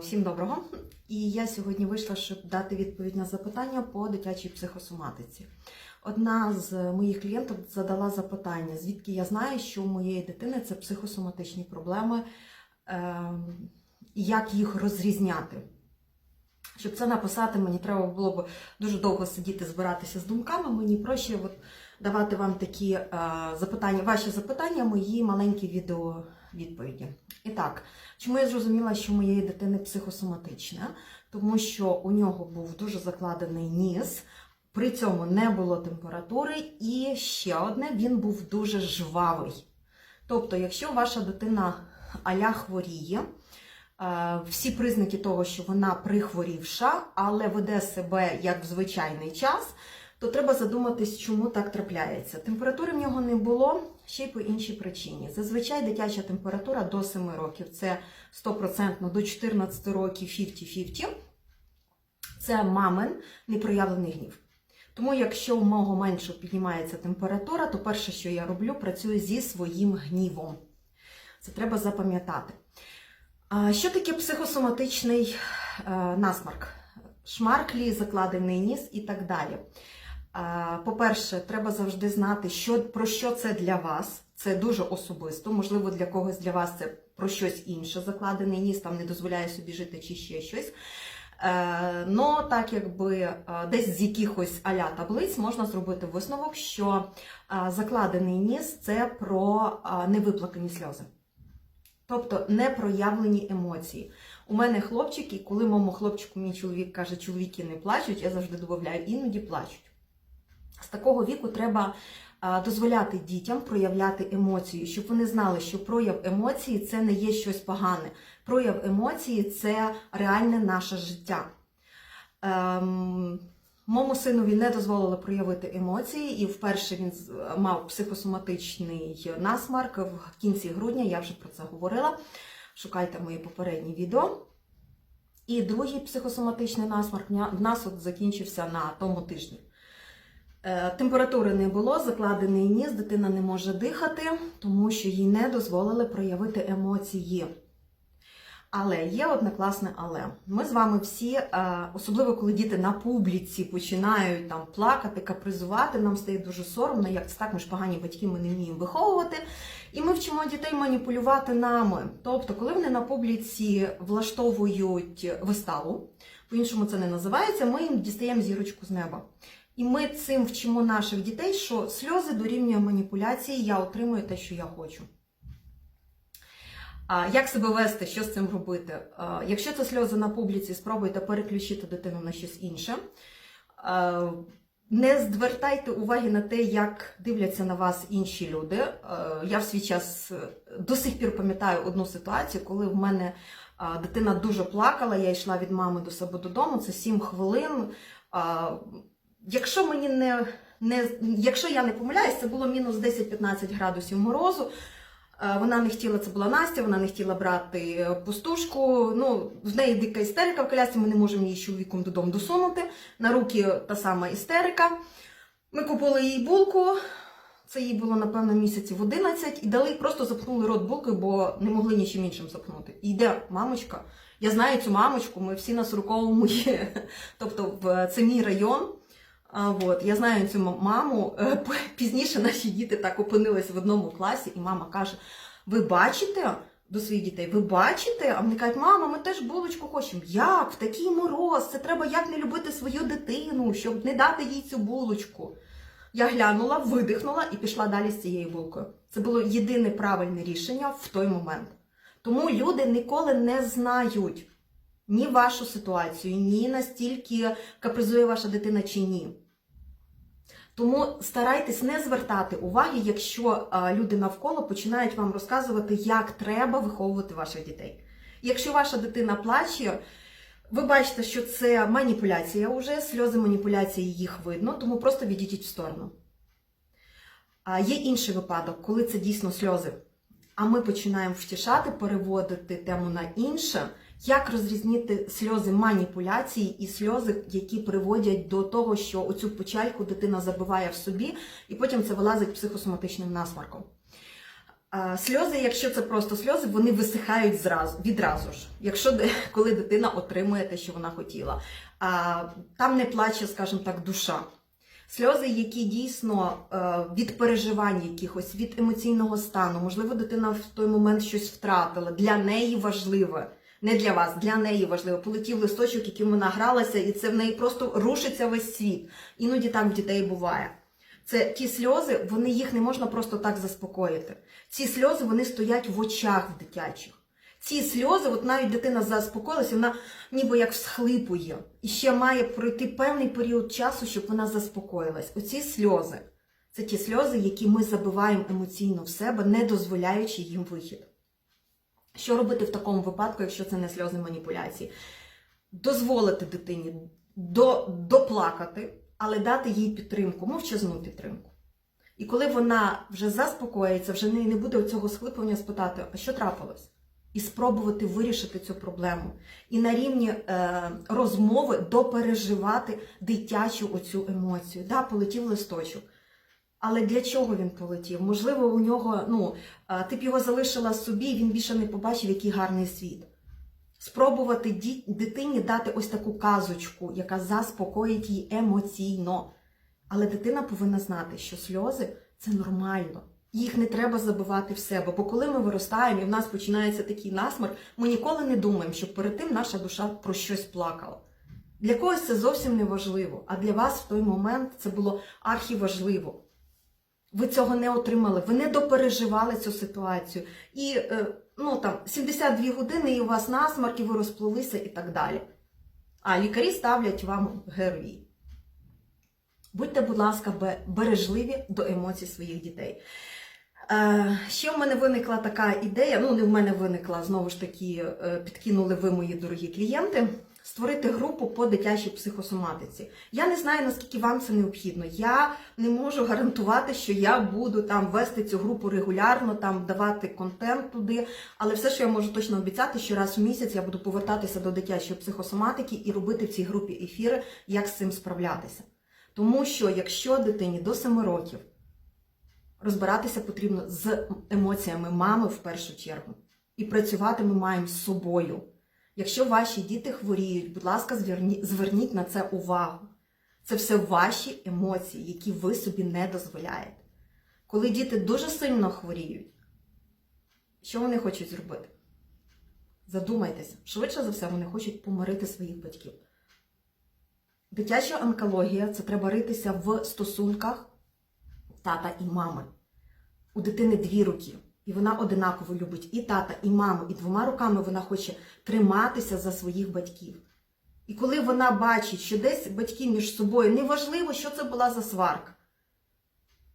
Всім доброго. І я сьогодні вийшла, щоб дати відповідь на запитання по дитячій психосоматиці. Одна з моїх клієнтів задала запитання, звідки я знаю, що у моєї дитини це психосоматичні проблеми, ем, і як їх розрізняти. Щоб це написати, мені треба було б дуже довго сидіти, збиратися з думками. Мені проще от давати вам такі е, запитання, ваші запитання, мої маленькі відео відповіді. І так, чому я зрозуміла, що моєї дитини психосоматична? Тому що у нього був дуже закладений ніс, при цьому не було температури, і ще одне, він був дуже жвавий. Тобто, якщо ваша дитина аля хворіє, е, всі признаки того, що вона прихворівша, але веде себе як в звичайний час, то треба задуматись, чому так трапляється. Температури в нього не було ще й по іншій причині. Зазвичай дитяча температура до 7 років це 100% до 14 років 50-50. Це мамин непроявлений гнів. Тому, якщо у мого меншого піднімається температура, то перше, що я роблю, працюю зі своїм гнівом. Це треба запам'ятати. Що таке психосоматичний е, насмарк? Шмарклі, закладений ніс і так далі. По-перше, треба завжди знати, що, про що це для вас. Це дуже особисто. Можливо, для когось для вас це про щось інше. Закладений ніс там не дозволяє собі жити чи ще щось. Но так якби е, десь з якихось аля таблиць можна зробити висновок, що е, закладений ніс це про невиплакані сльози. Тобто непроявлені емоції. У мене хлопчик, і коли моєму хлопчику мій чоловік каже, чоловіки не плачуть, я завжди додаю, іноді плачуть. З такого віку треба дозволяти дітям проявляти емоції, щоб вони знали, що прояв емоції це не є щось погане. Прояв емоції це реальне наше життя. Ем, Моєму синові не дозволили проявити емоції, і вперше він мав психосоматичний насмарк в кінці грудня, я вже про це говорила. Шукайте мої попередні відео. І другий психосоматичний насмарк в нас от закінчився на тому тижні. Е, Температури не було, закладений ніс, дитина не може дихати, тому що їй не дозволили проявити емоції. Але є одне класне але. Ми з вами всі, е, особливо коли діти на публіці починають там плакати, капризувати, нам стає дуже соромно, як це так, ми ж погані батьки, ми не вміємо виховувати. І ми вчимо дітей маніпулювати нами. Тобто, коли вони на публіці влаштовують виставу, по-іншому це не називається, ми їм дістаємо зірочку з неба. І ми цим вчимо наших дітей, що сльози дорівнює маніпуляції, я отримую те, що я хочу. Як себе вести, що з цим робити? Якщо це сльози на публіці, спробуйте переключити дитину на щось інше. Не звертайте уваги на те, як дивляться на вас інші люди. Я в свій час е, до сих пір пам'ятаю одну ситуацію, коли в мене дитина дуже плакала, я йшла від мами до себе додому, це 7 хвилин. Якщо мені не, не якщо я не помиляюсь, це було мінус 10-15 градусів морозу. Е, Вона не хотіла, це була Настя, вона не хотіла брати пустушку. Ну, в неї дика істерика в колясці, ми не можемо її з чоловіком додому досунути. На руки та сама істерика. Ми купили їй булку. Це їй було, напевно, місяців 11, і дали просто запхнули рот булкою, бо не могли нічим іншим запхнути. І йде мамочка. Я знаю цю мамочку, ми всі на 40-му є. Тобто, це мій район. А, от, я знаю цю маму. Е, Пізніше наші діти так опинились в одному класі, і мама каже: Ви бачите до своїх дітей, ви бачите? А вони кажуть, мама, ми теж булочку хочемо. Як? В такий мороз? Це треба як не любити свою дитину, щоб не дати їй цю булочку. Я глянула, видихнула і пішла далі з цією булкою. Це було єдине правильне рішення в той момент. Тому люди ніколи не знають ні вашу ситуацію, ні настільки капризує ваша дитина чи ні. Тому старайтесь не звертати уваги, якщо люди навколо починають вам розказувати, як треба виховувати ваших дітей. Якщо ваша дитина плаче, ви бачите, що це маніпуляція вже, сльози маніпуляції їх видно, тому просто відійдіть в сторону. А є інший випадок, коли це дійсно сльози. А ми починаємо втішати, переводити тему на інше, як розрізнити сльози маніпуляції і сльози, які приводять до того, що оцю печальку дитина забиває в собі, і потім це вилазить психосоматичним насмарком. Сльози, якщо це просто сльози, вони висихають зразу, відразу ж, якщо коли дитина отримує те, що вона хотіла. Там не плаче, скажімо так, душа. Сльози, які дійсно е, від переживань якихось, від емоційного стану, можливо, дитина в той момент щось втратила, для неї важливе. Не для вас, для неї важливо. Полетів листочок, яким вона гралася, і це в неї просто рушиться весь світ. Іноді так в дітей буває. Це ті сльози, вони їх не можна просто так заспокоїти. Ці сльози вони стоять в очах в дитячих. Ці сльози, от навіть дитина заспокоїлася, вона ніби як всхлипує. І ще має пройти певний період часу, щоб вона заспокоїлась. Оці сльози це ті сльози, які ми забиваємо емоційно в себе, не дозволяючи їм вихід. Що робити в такому випадку, якщо це не сльози маніпуляції? Дозволити дитині до, доплакати, але дати їй підтримку, мовчазну підтримку. І коли вона вже заспокоїться, вже не, не буде цього схлипування спитати, а що трапилось? І спробувати вирішити цю проблему. І на рівні е, розмови допереживати дитячу оцю емоцію. Да, полетів листочок. Але для чого він полетів? Можливо, у нього, ну, е, ти б його залишила собі, і він більше не побачив, який гарний світ. Спробувати дитині дати ось таку казочку, яка заспокоїть її емоційно. Але дитина повинна знати, що сльози це нормально. Їх не треба забивати в себе. Бо коли ми виростаємо і в нас починається такий насморк, ми ніколи не думаємо, що перед тим наша душа про щось плакала. Для когось це зовсім не важливо, а для вас в той момент це було архіважливо. Ви цього не отримали, ви не допереживали цю ситуацію. І е, ну, там, 72 години і у вас насморк, і ви розплилися і так далі. А лікарі ставлять вам ГРВІ. Будьте, будь ласка, бережливі до емоцій своїх дітей. Е, ще в мене виникла така ідея, ну не в мене виникла, знову ж таки, е, підкинули ви мої дорогі клієнти, створити групу по дитячій психосоматиці. Я не знаю, наскільки вам це необхідно. Я не можу гарантувати, що я буду там вести цю групу регулярно, там давати контент туди. Але все, що я можу точно обіцяти, що раз в місяць я буду повертатися до дитячої психосоматики і робити в цій групі ефіри, як з цим справлятися. Тому що якщо дитині до 7 років розбиратися потрібно з емоціями мами в першу чергу. І працювати ми маємо з собою. Якщо ваші діти хворіють, будь ласка, зверніть на це увагу. Це все ваші емоції, які ви собі не дозволяєте. Коли діти дуже сильно хворіють, що вони хочуть зробити? Задумайтеся, швидше за все, вони хочуть помирити своїх батьків. Дитяча онкологія це треба ритися в стосунках тата і мами. У дитини дві руки, і вона одинаково любить і тата, і маму, і двома руками вона хоче триматися за своїх батьків. І коли вона бачить, що десь батьки між собою, неважливо, що це була за сварка.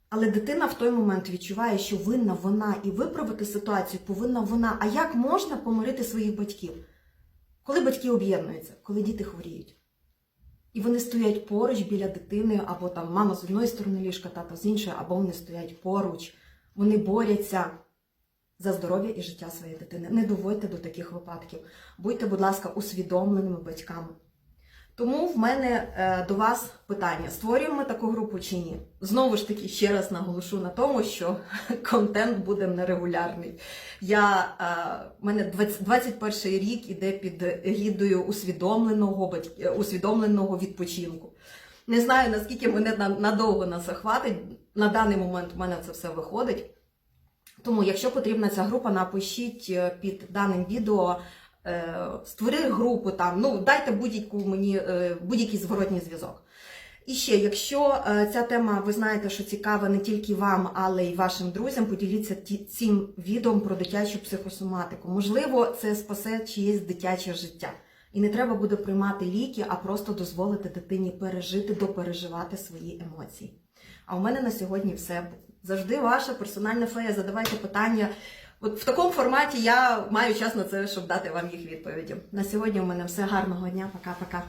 Але дитина в той момент відчуває, що винна вона, і виправити ситуацію повинна вона. А як можна помирити своїх батьків? Коли батьки об'єднуються, коли діти хворіють. І вони стоять поруч біля дитини, або там мама з одної сторони ліжка, тата з іншої, або вони стоять поруч. Вони борються за здоров'я і життя своєї дитини. Не доводьте до таких випадків. Будьте, будь ласка, усвідомленими батьками. Тому в мене е, до вас питання: створюємо ми таку групу чи ні? Знову ж таки, ще раз наголошу на тому, що контент буде нерегулярний. Я, е, мене 20, 21 рік іде під гідою усвідомленого, батьк- усвідомленого відпочинку. Не знаю, наскільки мене надовго на це хватить. На даний момент в мене це все виходить. Тому, якщо потрібна ця група, напишіть е, під даним відео, е, створи групу там, ну дайте будь-яку мені е, будь-який зворотній зв'язок. І ще, якщо ця тема, ви знаєте, що цікава не тільки вам, але й вашим друзям, поділіться цим відео про дитячу психосоматику. Можливо, це спасе чиєсь дитяче життя. І не треба буде приймати ліки, а просто дозволити дитині пережити, допереживати свої емоції. А у мене на сьогодні все. Завжди ваша персональна фея. Задавайте питання. От в такому форматі я маю час на це, щоб дати вам їх відповіді. На сьогодні у мене все. Гарного дня. Пока-пока.